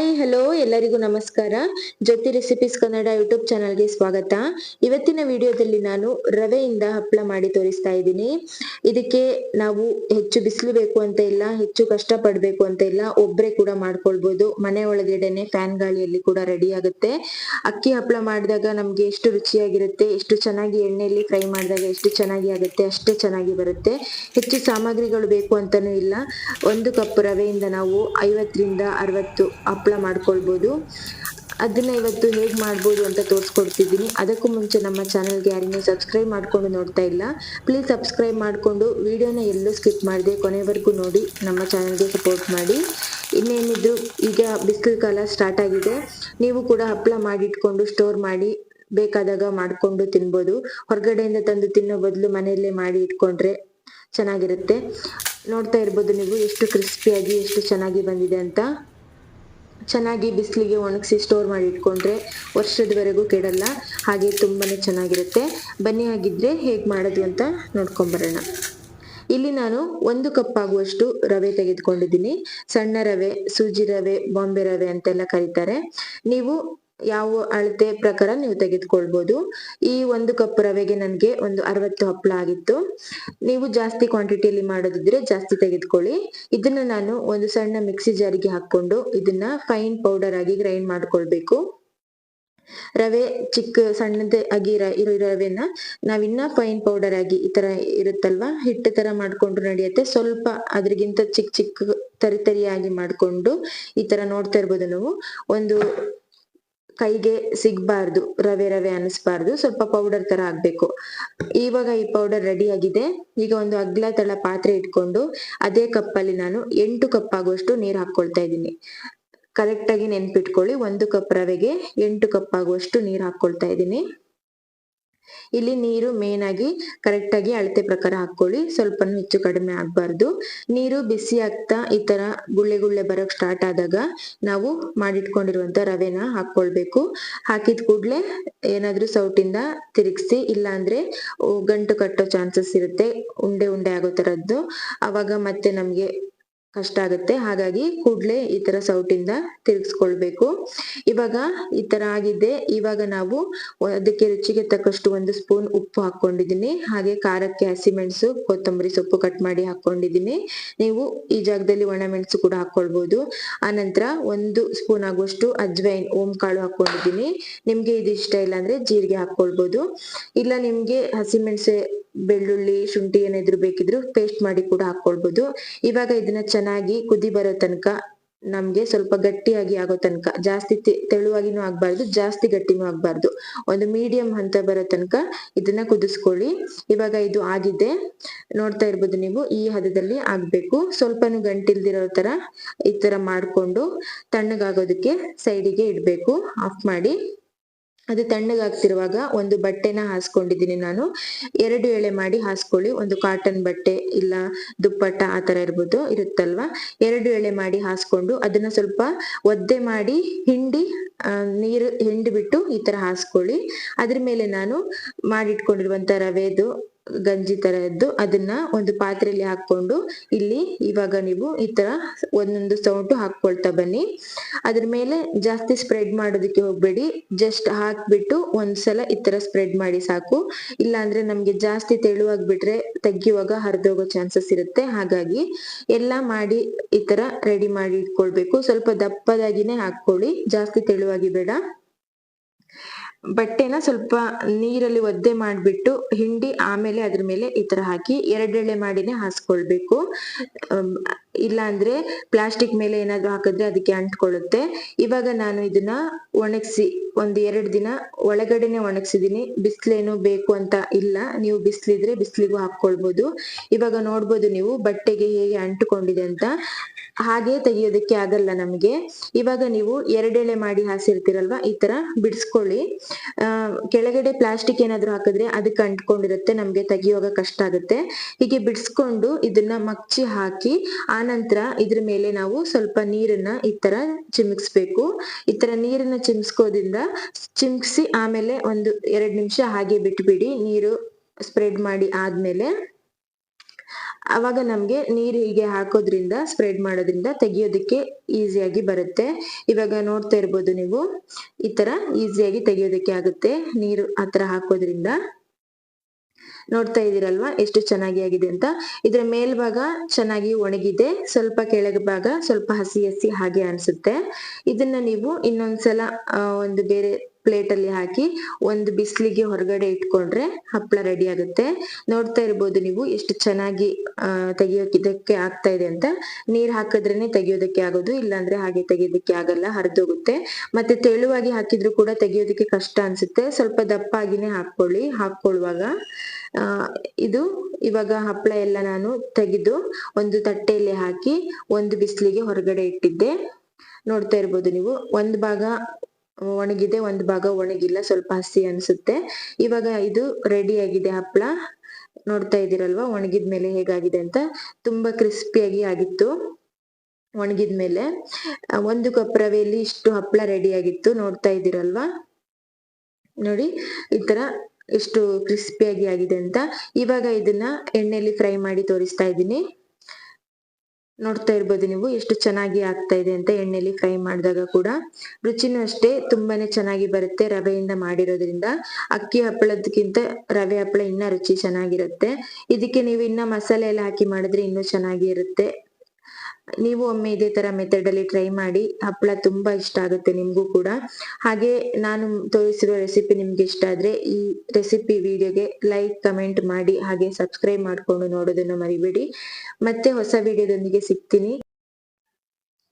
Hi hello, ಎಲ್ಲರಿಗೂ ನಮಸ್ಕಾರ. ಜ್ಯೋತಿ recipes Kannada YouTube ಚಾನಲ್ಗೆ ಸ್ವಾಗತ. ಇವತ್ತಿನ ವಿಡಿಯೋದಲ್ಲಿ ನಾನು ರವೆಯಿಂದ ಹಪ್ಪಳ ಮಾಡಿ ತೋರಿಸ್ತಾ ಇದ್ದೀನಿ. ಇದಕ್ಕೆ ನಾವು ಹೆಚ್ಚು ಬಿಸಿಲು ಬೇಕು ಅಂತ ಇಲ್ಲ, ಹೆಚ್ಚು ಕಷ್ಟ ಪಡ್ಬೇಕು ಅಂತ ಇಲ್ಲ ಒಬ್ಬರೇ ಕೂಡ ಮಾಡ್ಕೊಳ್ಬೋದು. ಮನೆ ಒಳಗಡೆನೆ ಫ್ಯಾನ್ ಗಾಳಿಯಲ್ಲಿ ಕೂಡ ರೆಡಿ ಆಗುತ್ತೆ. ಅಕ್ಕಿ ಹಪ್ಪಳ ಮಾಡಿದಾಗ ನಮ್ಗೆ ಎಷ್ಟು ರುಚಿಯಾಗಿರುತ್ತೆ, ಎಷ್ಟು ಚೆನ್ನಾಗಿ ಎಣ್ಣೆಯಲ್ಲಿ ಫ್ರೈ ಮಾಡಿದಾಗ ಎಷ್ಟು ಚೆನ್ನಾಗಿ ಆಗುತ್ತೆ, ಅಷ್ಟೇ ಚೆನ್ನಾಗಿ ಬರುತ್ತೆ. ಹೆಚ್ಚು ಸಾಮಗ್ರಿಗಳು ಬೇಕು ಅಂತಾನೂ ಇಲ್ಲ. ಒಂದು ಕಪ್ ರವೆಯಿಂದ ನಾವು ಐವತ್ತರಿಂದ ಅರವತ್ತು ಹಪ್ಪಳ ಮಾಡ್ಕೊಳ್ಬೋದು. ಅದನ್ನ ಇವತ್ತು ಹೇಗೆ ಮಾಡ್ಬೋದು ಅಂತ ತೋರಿಸ್ಕೊಡ್ತಿದ್ದೀನಿ. ಅದಕ್ಕೂ ಮುಂಚೆ ನಮ್ಮ ಚಾನಲ್ಗೆ ಯಾರಿಗೂ ಸಬ್ಸ್ಕ್ರೈಬ್ ಮಾಡ್ಕೊಂಡು ನೋಡ್ತಾ ಇಲ್ಲ. ಪ್ಲೀಸ್ ಸಬ್ಸ್ಕ್ರೈಬ್ ಮಾಡಿಕೊಂಡು ವಿಡಿಯೋನ ಎಲ್ಲೂ ಸ್ಕಿಪ್ ಮಾಡಿದೆ ಕೊನೆವರೆಗೂ ನೋಡಿ, ನಮ್ಮ ಚಾನಲ್ಗೆ ಸಪೋರ್ಟ್ ಮಾಡಿ. ಇನ್ನೇನಿದ್ರು ಈಗ ಬಿಸಿಲು ಕಾಲ ಸ್ಟಾರ್ಟ್ ಆಗಿದೆ. ನೀವು ಕೂಡ ಹಪ್ಪಳ ಮಾಡಿಟ್ಕೊಂಡು ಸ್ಟೋರ್ ಮಾಡಿ ಬೇಕಾದಾಗ ಮಾಡಿಕೊಂಡು ತಿನ್ಬೋದು. ಹೊರಗಡೆಯಿಂದ ತಂದು ತಿನ್ನೋ ಬದಲು ಮನೆಯಲ್ಲೇ ಮಾಡಿ ಇಟ್ಕೊಂಡ್ರೆ ಚೆನ್ನಾಗಿರುತ್ತೆ. ನೋಡ್ತಾ ಇರ್ಬೋದು ನೀವು ಎಷ್ಟು ಕ್ರಿಸ್ಪಿಯಾಗಿ, ಎಷ್ಟು ಚೆನ್ನಾಗಿ ಬಂದಿದೆ ಅಂತ. ಚೆನ್ನಾಗಿ ಬಿಸಿಲಿಗೆ ಒಣಗಿಸಿ ಸ್ಟೋರ್ ಮಾಡಿ ಇಟ್ಕೊಂಡ್ರೆ ವರ್ಷದವರೆಗೂ ಕೆಡಲ್ಲ. ಹಾಗೆ ತುಂಬಾನೇ ಚೆನ್ನಾಗಿರುತ್ತೆ. ಬನ್ನಿ ಆಗಿದ್ರೆ ಹೇಗೆ ಮಾಡೋದು ಅಂತ ನೋಡ್ಕೊಂಬರೋಣ. ಇಲ್ಲಿ ನಾನು ಒಂದು ಕಪ್ ಆಗುವಷ್ಟು ರವೆ ತೆಗೆದುಕೊಂಡಿದ್ದೀನಿ. ಸಣ್ಣ ರವೆ, ಸೂಜಿ ರವೆ, ಬಾಂಬೆ ರವೆ ಅಂತೆಲ್ಲ ಕರೀತಾರೆ. ನೀವು ಯಾವ ಅಳತೆ ಪ್ರಕಾರ ನೀವು ತೆಗೆದುಕೊಳ್ಬಹುದು ಈ ಒಂದು ಕಪ್ ರವೆಗೆ ನನಗೆ ಒಂದು ಅರವತ್ತು ಹಪ್ಪಳ ಆಗಿತ್ತು. ನೀವು ಜಾಸ್ತಿ ಕ್ವಾಂಟಿಟಿಯಲ್ಲಿ ಮಾಡೋದಿದ್ರೆ ಜಾಸ್ತಿ ತೆಗೆದುಕೊಳ್ಳಿ. ಇದನ್ನ ನಾನು ಒಂದು ಸಣ್ಣ ಮಿಕ್ಸಿ ಜಾರಿಗೆ ಹಾಕೊಂಡು ಇದನ್ನ ಫೈನ್ ಪೌಡರ್ ಆಗಿ ಗ್ರೈಂಡ್ ಮಾಡ್ಕೊಳ್ಬೇಕು. ರವೆ ಚಿಕ್ಕ ಸಣ್ಣದೇ ಆಗಿ ಇರೋ ರವೆನ ನಾವಿನ್ನ ಫೈನ್ ಪೌಡರ್ ಆಗಿ ಈ ತರ ಇರುತ್ತಲ್ವಾ? ಹಿಟ್ಟು ತರ ಮಾಡ್ಕೊಂಡು ನಡೆಯುತ್ತೆ. ಸ್ವಲ್ಪ ಅದ್ರಗಿಂತ ಚಿಕ್ಕ ಚಿಕ್ಕ ತರಿ ತರಿಯಾಗಿ ಮಾಡ್ಕೊಂಡು ಈ ತರ ನೋಡ್ತಾ ಇರ್ಬೋದು ನಾವು. ಒಂದು ಕೈಗೆ ಸಿಗ್ಬಾರ್ದು, ರವೆ ರವೆ ಅನಿಸ್ಬಾರ್ದು ಸ್ವಲ್ಪ ಪೌಡರ್ ತರ ಆಗ್ಬೇಕು. ಇವಾಗ ಈ ಪೌಡರ್ ರೆಡಿ ಆಗಿದೆ. ಈಗ ಒಂದು ಅಗ್ಲ ತಳ ಪಾತ್ರೆ ಇಟ್ಕೊಂಡು ಅದೇ ಕಪ್ಪಲ್ಲಿ ನಾನು ಎಂಟು ಕಪ್ ಆಗುವಷ್ಟು ನೀರ್ ಹಾಕೊಳ್ತಾ ಇದ್ದೀನಿ. ಕರೆಕ್ಟ್ ಆಗಿ ನೆನ್ಪಿಟ್ಕೊಳ್ಳಿ, ಒಂದು ಕಪ್ ರವೆಗೆ ಎಂಟು ಕಪ್ ಆಗುವಷ್ಟು ನೀರ್ ಹಾಕೊಳ್ತಾ ಇದ್ದೀನಿ. ಇಲ್ಲಿ ನೀರು ಮೇನ್ ಆಗಿ ಕರೆಕ್ಟ್ ಆಗಿ ಅಳತೆ ಪ್ರಕಾರ ಹಾಕೊಳ್ಳಿ ಸ್ವಲ್ಪ ಹೆಚ್ಚು ಕಡಿಮೆ ಆಗ್ಬಾರ್ದು. ನೀರು ಬಿಸಿ ಆಗ್ತಾ ಈ ತರ ಗುಳ್ಳೆ ಗುಳ್ಳೆ ಬರೋಕ್ ಸ್ಟಾರ್ಟ್ ಆದಾಗ ನಾವು ಮಾಡಿಟ್ಕೊಂಡಿರುವಂತ ರವೆನ ಹಾಕೊಳ್ಬೇಕು ಹಾಕಿದ ಕೂಡ್ಲೆ ಏನಾದ್ರೂ ಸೌಟಿಂದ ತಿರುಗಿಸಿ ಇಲ್ಲ ಅಂದ್ರೆ ಗಂಟು ಕಟ್ಟೋ ಚಾನ್ಸಸ್ ಇರುತ್ತೆ. ಉಂಡೆ ಉಂಡೆ ಆಗೋ ತರದ್ದು. ಅವಾಗ ಮತ್ತೆ ನಮ್ಗೆ ಕಷ್ಟ ಆಗುತ್ತೆ. ಹಾಗಾಗಿ ಕೂಡ್ಲೆ ಈ ತರ ಸೌಟಿಂದ ತಿರುಗಿಸ್ಕೊಳ್ಬೇಕು. ಇವಾಗ ಈ ತರ ಆಗಿದೆ. ಇವಾಗ ನಾವು ಅದಕ್ಕೆ ರುಚಿಗೆ ತಕ್ಕಷ್ಟು ಒಂದು ಸ್ಪೂನ್ ಉಪ್ಪು ಹಾಕೊಂಡಿದೀನಿ ಹಾಗೆ ಖಾರಕ್ಕೆ ಹಸಿಮೆಣಸು ಕೊತ್ತಂಬರಿ ಸೊಪ್ಪು ಕಟ್ ಮಾಡಿ ಹಾಕೊಂಡಿದೀನಿ ನೀವು ಈ ಜಾಗದಲ್ಲಿ ಒಣಮೆಣಸು ಕೂಡ ಹಾಕೊಳ್ಬಹುದು ಆನಂತರ ಒಂದು ಸ್ಪೂನ್ ಆಗುವಷ್ಟು ಅಜ್ವೈನ್ ಓಂ ಕಾಳು ಹಾಕೊಂಡಿದೀನಿ ನಿಮ್ಗೆ ಇದು ಇಷ್ಟ ಇಲ್ಲ ಅಂದ್ರೆ ಜೀರಿಗೆ ಹಾಕೊಳ್ಬಹುದು ಇಲ್ಲ ನಿಮ್ಗೆ ಹಸಿಮೆಣಸೆ ಬೆಳ್ಳುಳ್ಳಿ, ಶುಂಠಿ ಏನಾದ್ರು ಬೇಕಿದ್ರು ಪೇಸ್ಟ್ ಮಾಡಿ ಕೂಡ ಹಾಕೊಳ್ಬಹುದು ಇವಾಗ ಇದನ್ನ ಚೆನ್ನಾಗಿ ಕುದಿ ಬರೋ ತನಕ ನಮ್ಗೆ ಸ್ವಲ್ಪ ಗಟ್ಟಿಯಾಗಿ ಆಗೋ ತನಕ, ಜಾಸ್ತಿ ತೆಳುವಾಗಿನೂ ಆಗ್ಬಾರ್ದು, ಜಾಸ್ತಿ ಗಟ್ಟಿನೂ ಆಗ್ಬಾರ್ದು. ಒಂದು ಮೀಡಿಯಂ ಹಂತ ಬರೋ ತನಕ ಇದನ್ನ ಕುದಿಸ್ಕೊಳ್ಳಿ. ಇವಾಗ ಇದು ಆಗಿದೆ. ನೋಡ್ತಾ ಇರ್ಬೋದು ನೀವು, ಈ ಹದದಲ್ಲಿ ಆಗ್ಬೇಕು. ಸ್ವಲ್ಪನೂ ಗಂಟಿಲ್ದಿರೋ ತರ ಈ ತರ ಮಾಡ್ಕೊಂಡು ತಣ್ಣಗಾಗೋದಕ್ಕೆ ಸೈಡಿಗೆ ಇಡ್ಬೇಕು. ಆಫ್ ಮಾಡಿ. ಅದು ತಣ್ಣಗಾಗ್ತಿರುವಾಗ ಒಂದು ಬಟ್ಟೆನ ಹಾಸ್ಕೊಂಡಿದ್ದೀನಿ ನಾನು. ಎರಡು ಎಳೆ ಮಾಡಿ ಹಾಸ್ಕೊಳ್ಳಿ. ಒಂದು ಕಾಟನ್ ಬಟ್ಟೆ ಇಲ್ಲ ದುಪ್ಪಟ್ಟ ಆ ತರ ಇರ್ಬೋದು, ಇರುತ್ತಲ್ವಾ? ಎರಡು ಎಳೆ ಮಾಡಿ ಹಾಸ್ಕೊಂಡು ಅದನ್ನ ಸ್ವಲ್ಪ ಒದ್ದೆ ಮಾಡಿ ಹಿಂಡಿ ನೀರು ಹಿಂಡಿ ಬಿಟ್ಟು ಈ ತರ ಹಾಸ್ಕೊಳ್ಳಿ. ಅದ್ರ ಮೇಲೆ ನಾನು ಮಾಡಿಟ್ಕೊಂಡಿರುವಂತ ರವೆದು ಗಂಜಿ ತರದ್ದು ಅದನ್ನ ಒಂದು ಪಾತ್ರೆಯಲ್ಲಿ ಹಾಕೊಂಡು ಇಲ್ಲಿ ಇವಾಗ ನೀವು ಈ ತರ ಒಂದೊಂದು ಸೌಟು ಹಾಕೊಳ್ತಾ ಬನ್ನಿ. ಅದ್ರ ಮೇಲೆ ಜಾಸ್ತಿ ಸ್ಪ್ರೆಡ್ ಮಾಡೋದಕ್ಕೆ ಹೋಗ್ಬೇಡಿ. ಜಸ್ಟ್ ಹಾಕ್ಬಿಟ್ಟು ಒಂದ್ಸಲ ಈ ತರ ಸ್ಪ್ರೆಡ್ ಮಾಡಿ ಸಾಕು. ಇಲ್ಲಾಂದ್ರೆ ನಮ್ಗೆ ಜಾಸ್ತಿ ತೆಳುವಾಗಿ ಬಿಟ್ರೆ ತೆಗಿಯುವಾಗ ಹರಿದೋಗೋ ಚಾನ್ಸಸ್ ಇರುತ್ತೆ. ಹಾಗಾಗಿ ಎಲ್ಲಾ ಮಾಡಿ ಈ ತರ ರೆಡಿ ಮಾಡಿ ಇಟ್ಕೊಳ್ಬೇಕು. ಸ್ವಲ್ಪ ದಪ್ಪದಾಗಿನೇ ಹಾಕೊಳ್ಳಿ ಜಾಸ್ತಿ ತೆಳುವಾಗಿ ಬೇಡ. ಬಟ್ಟೆನ ಸ್ವಲ್ಪ ನೀರಲ್ಲಿ ಒದ್ದೆ ಮಾಡಿಬಿಟ್ಟು ಹಿಂಡಿ ಆಮೇಲೆ ಅದ್ರ ಮೇಲೆ ಈ ತರ ಹಾಕಿ ಎರಡೆಳೆ ಮಾಡಿನೇ ಹಾಸ್ಕೊಳ್ಬೇಕು. ಇಲ್ಲಾಂದ್ರೆ ಪ್ಲಾಸ್ಟಿಕ್ ಮೇಲೆ ಏನಾದ್ರು ಹಾಕಿದ್ರೆ ಅದಕ್ಕೆ ಅಂಟ್ಕೊಳ್ಳುತ್ತೆ. ಇವಾಗ ನಾನು ಇದನ್ನ ಒಣಗಿಸಿ ಒಂದ್ ಎರಡು ದಿನ ಒಳಗಡೆನೆ ಒಣಗಿಸಿದೀನಿ. ಬಿಸಿಲೇನು ಬೇಕು ಅಂತ ಇಲ್ಲ. ನೀವು ಬಿಸಿಲಿದ್ರೆ ಬಿಸಿಲಿಗೂ ಹಾಕೊಳ್ಬಹುದು ಇವಾಗ ನೋಡ್ಬೋದು ನೀವು ಬಟ್ಟೆಗೆ ಹೇಗೆ ಅಂಟುಕೊಂಡಿದೆ ಅಂತ. ಹಾಗೆ ತೆಗಿಯೋದಕ್ಕೆ ಆಗಲ್ಲ ನಮ್ಗೆ. ಇವಾಗ ನೀವು ಎರಡೆಳೆ ಮಾಡಿ ಹಾಸಿರ್ತೀರಲ್ವಾ? ಈ ತರ ಬಿಡಿಸ್ಕೊಳ್ಳಿ. ಕೆಳಗಡೆ ಪ್ಲಾಸ್ಟಿಕ್ ಏನಾದ್ರು ಹಾಕಿದ್ರೆ ಅದಕ್ಕೆ ಅಂಟ್ಕೊಂಡಿರುತ್ತೆ, ನಮ್ಗೆ ತೆಗಿಯುವಾಗ ಕಷ್ಟ ಆಗುತ್ತೆ. ಹೀಗೆ ಬಿಡಿಸ್ಕೊಂಡು ಇದನ್ನ ಮಗ್ಚಿ ಹಾಕಿ, ಆನಂತರ ಇದ್ರ ಮೇಲೆ ನಾವು ಸ್ವಲ್ಪ ನೀರನ್ನ ಈ ತರ ಚಿಮುಕ್ಸ್ಬೇಕು ಈ ತರ ನೀರನ್ನ ಚಿಮ್ಸ್ಕೋದ್ರಿಂದ ಚಿಮ್ಕ್ಸಿ ಆಮೇಲೆ ಒಂದು ಎರಡ್ ನಿಮಿಷ ಹಾಗೆ ಬಿಟ್ಬಿಡಿ. ನೀರು ಸ್ಪ್ರೆಡ್ ಮಾಡಿ ಆದ್ಮೇಲೆ. ಅವಾಗ ನಮ್ಗೆ ನೀರು ಹೀಗೆ ಹಾಕೋದ್ರಿಂದ ಸ್ಪ್ರೆಡ್ ಮಾಡೋದ್ರಿಂದ ತೆಗಿಯೋದಕ್ಕೆ ಈಸಿಯಾಗಿ ಬರುತ್ತೆ. ಇವಾಗ ನೋಡ್ತಾ ಇರ್ಬೋದು ನೀವು, ಈ ತರ ಈಸಿಯಾಗಿ ತೆಗಿಯೋದಕ್ಕೆ ಆಗುತ್ತೆ ನೀರು ಆ ತರ ಹಾಕೋದ್ರಿಂದ. ನೋಡ್ತಾ ಇದೀರಲ್ವಾ ಎಷ್ಟು ಚೆನ್ನಾಗಿ ಆಗಿದೆ ಅಂತ. ಇದ್ರ ಮೇಲ್ಭಾಗ ಚೆನ್ನಾಗಿ ಒಣಗಿದೆ, ಸ್ವಲ್ಪ ಕೆಳಗ ಭಾಗ ಸ್ವಲ್ಪ ಹಸಿ ಹಸಿ ಹಾಗೆ ಅನ್ಸುತ್ತೆ. ಇದನ್ನ ನೀವು ಇನ್ನೊಂದ್ಸಲ ಒಂದು ಬೇರೆ ಪ್ಲೇಟ್ ಅಲ್ಲಿ ಹಾಕಿ ಒಂದು ಬಿಸಿಲಿಗೆ ಹೊರಗಡೆ ಇಟ್ಕೊಂಡ್ರೆ ಹಪ್ಪಳ ರೆಡಿ ಆಗುತ್ತೆ. ನೋಡ್ತಾ ಇರ್ಬೋದು ನೀವು ಎಷ್ಟು ಚೆನ್ನಾಗಿ, ಆ ತೆಗಿಯೋಕೆ ಆಗ್ತಾ ಇದೆ ಅಂತ. ನೀರ್ ಹಾಕಿದ್ರೇನೆ ತೆಗಿಯೋದಕ್ಕೆ ಆಗೋದು, ಇಲ್ಲಾಂದ್ರೆ ಹಾಗೆ ತೆಗಿಯೋದಕ್ಕೆ ಆಗಲ್ಲ, ಹರಿದೋಗುತ್ತೆ. ಮತ್ತೆ ತೆಳುವಾಗಿ ಹಾಕಿದ್ರು ಕೂಡ ತೆಗಿಯೋದಕ್ಕೆ ಕಷ್ಟ ಅನ್ಸುತ್ತೆ. ಸ್ವಲ್ಪ ದಪ್ಪ ಆಗಿನೇ ಹಾಕೊಳ್ಳಿ ಹಾಕೊಳ್ಳುವಾಗ ಇದು ಇವಾಗ ಹಪ್ಪಳ ಎಲ್ಲ ನಾನು ತೆಗೆದು ಒಂದು ತಟ್ಟೆಯಲ್ಲಿ ಹಾಕಿ ಒಂದು ಬಿಸಿಲಿಗೆ ಹೊರಗಡೆ ಇಟ್ಟಿದ್ದೆ. ನೋಡ್ತಾ ಇರ್ಬೋದು ನೀವು. ಒಂದ್ ಭಾಗ ಒಣಗಿದೆ, ಒಂದ್ ಭಾಗ ಒಣಗಿಲ್ಲ, ಸ್ವಲ್ಪ ಹಸಿ ಅನ್ಸುತ್ತೆ. ಇವಾಗ ಇದು ರೆಡಿ ಆಗಿದೆ ಹಪ್ಪಳ. ನೋಡ್ತಾ ಇದೀರಲ್ವಾ ಒಣಗಿದ್ಮೇಲೆ ಹೇಗಾಗಿದೆ ಅಂತ? ತುಂಬಾ ಕ್ರಿಸ್ಪಿಯಾಗಿ ಆಗಿತ್ತು ಒಣಗಿದ್ಮೇಲೆ. ಮೇಲೆ ಒಂದು ಕಪ್ ರವೆಯಲ್ಲಿ ಇಷ್ಟು ಹಪ್ಪಳ ರೆಡಿ ಆಗಿತ್ತು, ನೋಡ್ತಾ ಇದ್ದೀರಲ್ವಾ? ನೋಡಿ, ಈ ತರ ಎಷ್ಟು ಕ್ರಿಸ್ಪಿಯಾಗಿ ಆಗಿದೆ ಅಂತ. ಇವಾಗ ಇದನ್ನ ಎಣ್ಣೆಯಲ್ಲಿ ಫ್ರೈ ಮಾಡಿ ತೋರಿಸ್ತಾ ಇದ್ದೀನಿ. ನೋಡ್ತಾ ಇರ್ಬೋದು ನೀವು ಎಷ್ಟು ಚೆನ್ನಾಗಿ ಆಗ್ತಾ ಇದೆ ಅಂತ ಎಣ್ಣೆಲಿ ಫ್ರೈ ಮಾಡಿದಾಗ ಕೂಡ. ರುಚಿನೂ ಅಷ್ಟೇ ತುಂಬಾನೇ ಚೆನ್ನಾಗಿ ಬರುತ್ತೆ ರವೆಯಿಂದ ಮಾಡಿರೋದ್ರಿಂದ. ಅಕ್ಕಿ ಹಪ್ಪಳದಕ್ಕಿಂತ ರವೆ ಹಪ್ಪಳ ಇನ್ನ ರುಚಿ ಚೆನ್ನಾಗಿರುತ್ತೆ. ಇದಕ್ಕೆ ನೀವು ಇನ್ನ ಮಸಾಲೆ ಎಲ್ಲ ಹಾಕಿ ಮಾಡಿದ್ರೆ ಇನ್ನೂ ಚೆನ್ನಾಗಿ ಇರುತ್ತೆ ನೀವು ಒಮ್ಮೆ ಇದೇ ತರ ಮೆಥಡ್ ಅಲ್ಲಿ ಟ್ರೈ ಮಾಡಿ, ಹಪ್ಪಳ ತುಂಬಾ ಇಷ್ಟ ಆಗುತ್ತೆ ನಿಮ್ಗೂ ಕೂಡ. ಹಾಗೆ ನಾನು ತೋರಿಸಿರುವ ರೆಸಿಪಿ ನಿಮ್ಗೆ ಇಷ್ಟ ಆದ್ರೆ ಈ ರೆಸಿಪಿ ವಿಡಿಯೋಗೆ ಲೈಕ್ ಕಮೆಂಟ್ ಮಾಡಿ, ಹಾಗೆ ಸಬ್ಸ್ಕ್ರೈಬ್ ಮಾಡ್ಕೊಂಡು ನೋಡೋದನ್ನು ಮರಿಬೇಡಿ. ಮತ್ತೆ ಹೊಸ ವಿಡಿಯೋದೊಂದಿಗೆ ಸಿಗ್ತೀನಿ.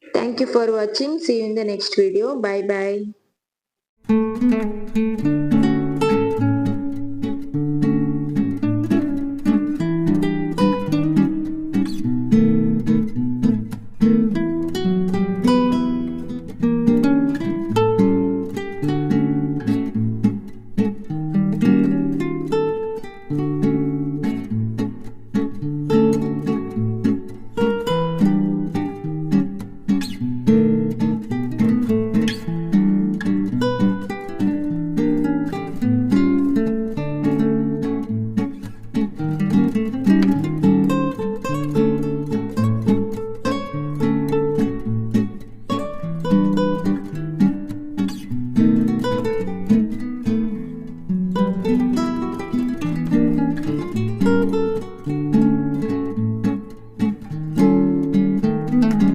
Thank you for watching see in the next video bye bye